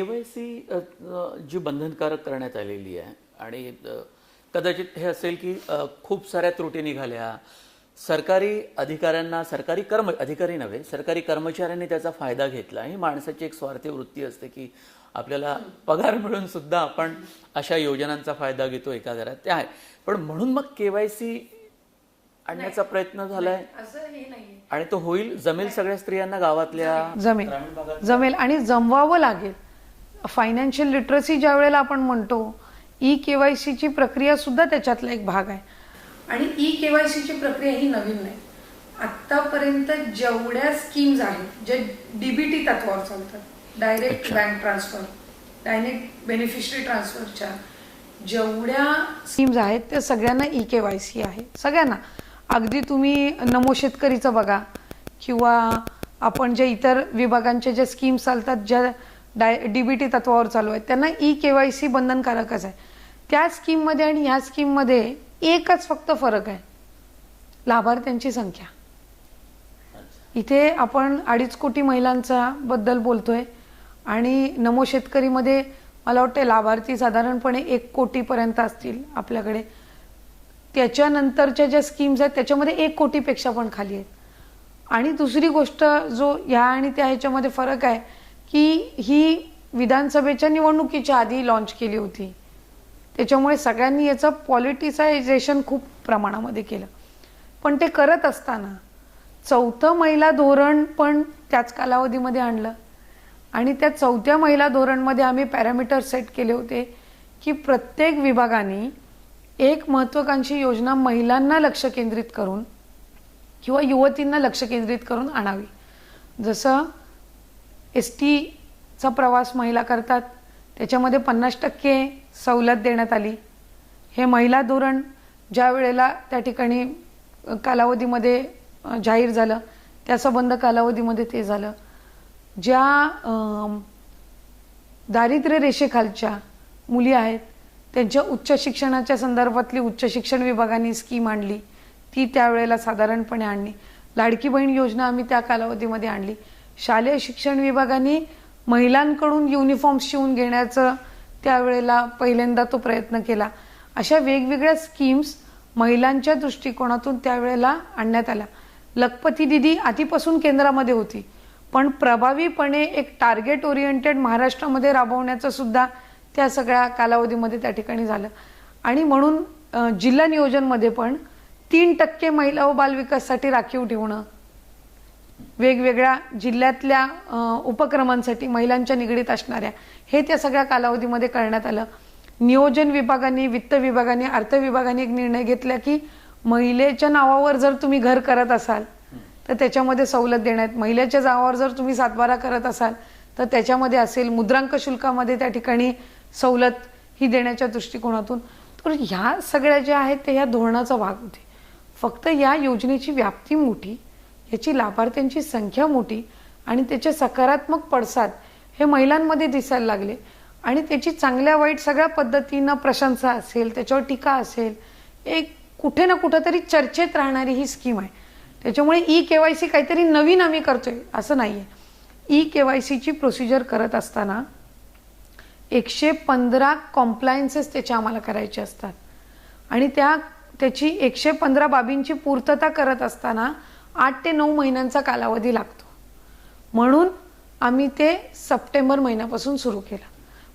के Y C जी बंधनकारक करण्यात आलेली आहे. आणि कदाचित हे असेल की खूप साऱ्या त्रुटी निघाल्या. सरकारी अधिकाऱ्यांना सरकारी कर्म अधिकारी नव्हे सरकारी कर्मचाऱ्यांनी त्याचा फायदा घेतला. ही माणसाची एक स्वार्थी वृत्ती असते की आपल्याला पगार मिळून सुद्धा आपण अशा योजनांचा फायदा घेतो एका घरात. ते आहे. पण म्हणून मग केवायसी आणण्याचा प्रयत्न झालाय? आणि तो होईल? जमेल सगळ्या स्त्रियांना गावातल्या जमेल. जमेल. आणि जमवावं लागेल. फायनान्शियल लिटरसी ज्या वेळेला आपण म्हणतो ई केवायसीची प्रक्रिया सुद्धा त्याच्यातला एक भाग आहे. आणि ई केवायसीची प्रक्रिया ही नवीन नाही. आतापर्यंत जेवढ्या स्कीम्स आहेत जे डीबीटी तत्वावर चालतात direct bank transfer direct beneficiary ट्रान्सफरच्या जेवढ्या स्कीम्स आहेत त्या सगळ्यांना ई केवायसी आहे. सगळ्यांना. अगदी तुम्ही नमो शेतकरीचं बघा किंवा आपण जे इतर विभागांचे जे स्कीम्स चालतात ज्या डाय डीबीटी तत्वावर चालू आहेत त्यांना ई केवायसी बंधनकारकच आहे. त्या स्कीममध्ये आणि ह्या स्कीममध्ये एकच फक्त फरक आहे. लाभार्थ्यांची संख्या. इथे आपण अडीच कोटी महिलांचा बद्दल बोलतोय. आणि नमो शेतकरीमध्ये मला वाटते लाभार्थी साधारणपणे एक कोटीपर्यंत असतील आपल्याकडे. त्याच्यानंतरच्या ज्या स्कीम्स आहेत त्याच्यामध्ये एक कोटीपेक्षा पण खाली आहेत. आणि दुसरी गोष्ट जो ह्या आणि त्या ह्याच्यामध्ये फरक आहे की ही विधानसभेच्या निवडणुकीच्या आधी लॉन्च केली होती. त्याच्यामुळे सगळ्यांनी याचं पॉलिटिसायझेशन खूप प्रमाणामध्ये केलं. पण ते करत असताना चौथं महिला धोरण पण त्याच कालावधीमध्ये आणलं. आणि त्या चौथ्या महिला धोरणमध्ये आम्ही पॅरामीटर सेट केले होते की प्रत्येक विभागाने एक महत्वाकांक्षी योजना महिलांना लक्ष केंद्रित करून किंवा युवतींना लक्ष केंद्रित करून आणावी. जसं एस टीचा प्रवास महिला करतात. त्याच्यामध्ये पन्नास टक्के सवलत देण्यात आली. हे महिला धोरण ज्या वेळेला त्या ठिकाणी कालावधीमध्ये जाहीर झालं त्या संबंध कालावधीमध्ये ते झालं. ज्या दारिद्र्य रेषेखालच्या मुली आहेत त्यांच्या उच्च शिक्षणाच्या संदर्भातली उच्च शिक्षण विभागाने स्कीम आणली. ती त्यावेळेला साधारणपणे आणली. लाडकी बहीण योजना आम्ही त्या कालावधीमध्ये आणली. शालेय शिक्षण विभागाने महिलांकडून युनिफॉर्म शिवून घेण्याचं त्यावेळेला पहिल्यांदा तो प्रयत्न केला. अशा वेगवेगळ्या स्कीम्स महिलांच्या दृष्टिकोनातून त्यावेळेला आणण्यात आल्या. लखपती दिदी आधीपासून केंद्रामध्ये होती पण प्रभावीपणे एक टार्गेट ओरिएंटेड महाराष्ट्रामध्ये राबवण्याचं सुद्धा त्या सगळ्या कालावधीमध्ये त्या ठिकाणी झालं. आणि म्हणून जिल्हा नियोजनमध्ये पण तीन टक्के महिला व बालविकाससाठी राखीव ठेवणं वेगवेगळ्या जिल्ह्यातल्या उपक्रमांसाठी महिलांच्या निगडीत असणाऱ्या हे त्या सगळ्या कालावधीमध्ये करण्यात आलं. नियोजन विभागाने वित्त विभागाने अर्थ विभागाने एक निर्णय घेतला की महिलेच्या नावावर जर तुम्ही घर करत असाल तर त्याच्यामध्ये सवलत देण्यात महिलेच्या नावावर जर तुम्ही सातबारा करत असाल तर त्याच्यामध्ये असेल मुद्रांक शुल्कामध्ये त्या ठिकाणी सवलत ही देण्याच्या दृष्टिकोनातून. तर ह्या सगळ्या ज्या आहेत ते ह्या धोरणाचा भाग होते. फक्त या योजनेची व्याप्ती मोठी याची लाभार्थ्यांची संख्या मोठी आणि त्याचे सकारात्मक पडसाद हे महिलांमध्ये दिसायला लागले. आणि त्याची चांगल्या वाईट सगळ्या पद्धतीनं प्रशंसा असेल त्याच्यावर टीका असेल एक कुठे ना कुठंतरी चर्चेत राहणारी ही स्कीम आहे. त्याच्यामुळे ई के वाय सी काहीतरी नवीन आम्ही करतोय असं नाहीये. ई के वाय सीची प्रोसिजर करत असताना एकशे पंधरा कॉम्प्लायन्सेस त्याच्या आम्हाला करायचे असतात. आणि त्या त्याची एकशे पंधरा बाबींची पूर्तता करत असताना आठ ते नऊ महिन्यांचा कालावधी लागतो. म्हणून आम्ही ते सप्टेंबर महिन्यापासून सुरू केलं.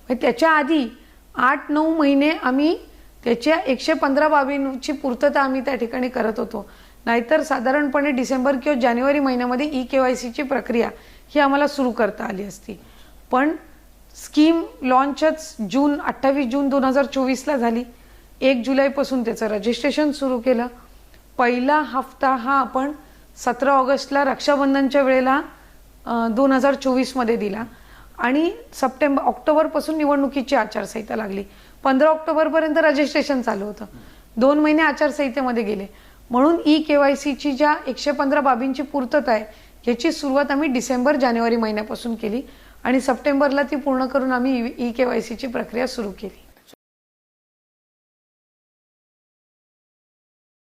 म्हणजे त्याच्या आधी आठ नऊ महिने आम्ही त्याच्या एकशे पंधरा बाबींची पूर्तता आम्ही त्या ठिकाणी करत होतो. नाहीतर साधारणपणे डिसेंबर किंवा जानेवारी महिन्यामध्ये ई के वाय सीची प्रक्रिया ही आम्हाला सुरू करता आली असती. पण स्कीम लॉन्चच जून अठ्ठावीस जून दोन हजार चोवीसला झाली. एक जुलैपासून त्याचं रजिस्ट्रेशन सुरू केलं. पहिला हफ्ता हा आपण सतरा ऑगस्टला रक्षाबंधनच्या वेळेला दोन हजार चोवीसमध्ये दिला. आणि सप्टेंबर ऑक्टोबरपासून निवडणुकीची आचारसंहिता लागली. पंधरा ऑक्टोबरपर्यंत रजिस्ट्रेशन चालू होतं. दोन महिने आचारसंहितेमध्ये गेले. म्हणून ई के वाय सीची ज्या एकशे पंधरा बाबींची पूर्तता आहे ह्याची सुरुवात आम्ही डिसेंबर जानेवारी महिन्यापासून केली. आणि सप्टेंबरला ती पूर्ण करून आम्ही ई के वाय सीची प्रक्रिया सुरू केली.